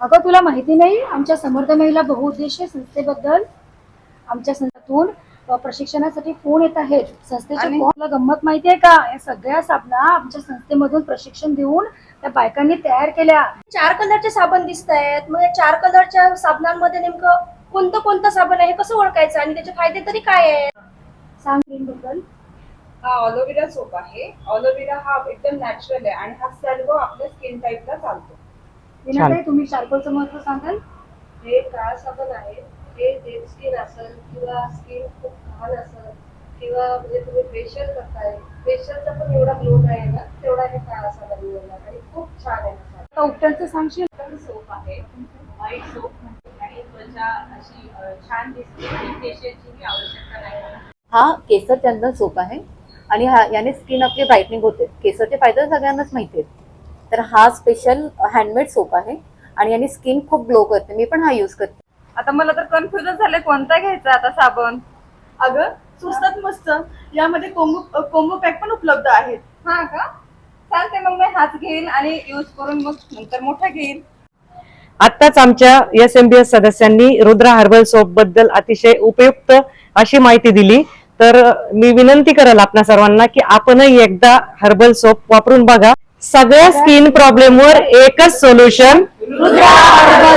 अगं तुला माहिती नाही आमच्या समर्थ महिला बहुउद्देशीय संस्थेबद्दल आमच्या संस्थेतून प्रशिक्षणासाठी फोन येत आहेत. संस्थेच्या फोनला गंमत माहिती आहे का? या सगळ्या साबणा आमच्या संस्थेमधून प्रशिक्षण देऊन त्या बायकांनी तयार केल्या. चार कलरचे साबण दिसत आहेत मग या चार कलरच्या साबणांमध्ये नेमकं कोणतं कोणतं साबण आहे? हे कसं ओळखायचं? आणि त्याचे फायदे तरी काय आहेत? सांगबद्दल हा ऑलोवेरा सोप आहे. ऑलोवेरा हा एकदम नॅचरल आहे आणि हा सर्व आपल्या स्किन टाईपला चालतो. विनाताई तुम्ही चारकोलचं महत्त्व सांगाल? हे काळ साबण आहे. हे डेड स्किन असेल किंवा स्किन खूप घाण असेल किंवा म्हणजे तुम्ही फेशियल करताय. फेशियलचा पण एवढा ग्लो नाही ना तेवढा हे काळा साबण मिळणार आणि खूप छान आहे. हा आता उपटनचं सांगशील? सोप आहे. व्हाईट सोप आणि त्वचा अशी छान दिसते आणि फेशियलची आवश्यकता नाही. हा केसर चंदन सोप आहे. आणि हा याने स्किन आपली ब्राईटनिंग होते. केसरचे फायदे सगळ्यांनाच माहिती आहेत. तर हा स्पेशल हँडमेड सोप आहे. आणि याने स्किन खूप ग्लो करते. मी पण हा यूज करते. आता मला तर कन्फ्युजन झालंय कोणता घ्यायचा आता साबण? अगं स्वस्तात मस्त. यामध्ये कोंबो कोंबो पॅक पण उपलब्ध आहेत. हा का? चालते मग मी हाच घेईन आणि यूज करून मग नंतर मोठा घेईन. आत्ताच आमच्या एस एम बी एस सदस्यांनी रुद्रा हर्बल सोपबद्दल अतिशय उपयुक्त अशी माहिती दिली. तर मी विनंती करेल आपल्या सर्वांना की आपणही एकदा हर्बल सोप वापरून बघा. सगळ्या स्किन प्रॉब्लेमवर एकच सोल्युशन रुद्रा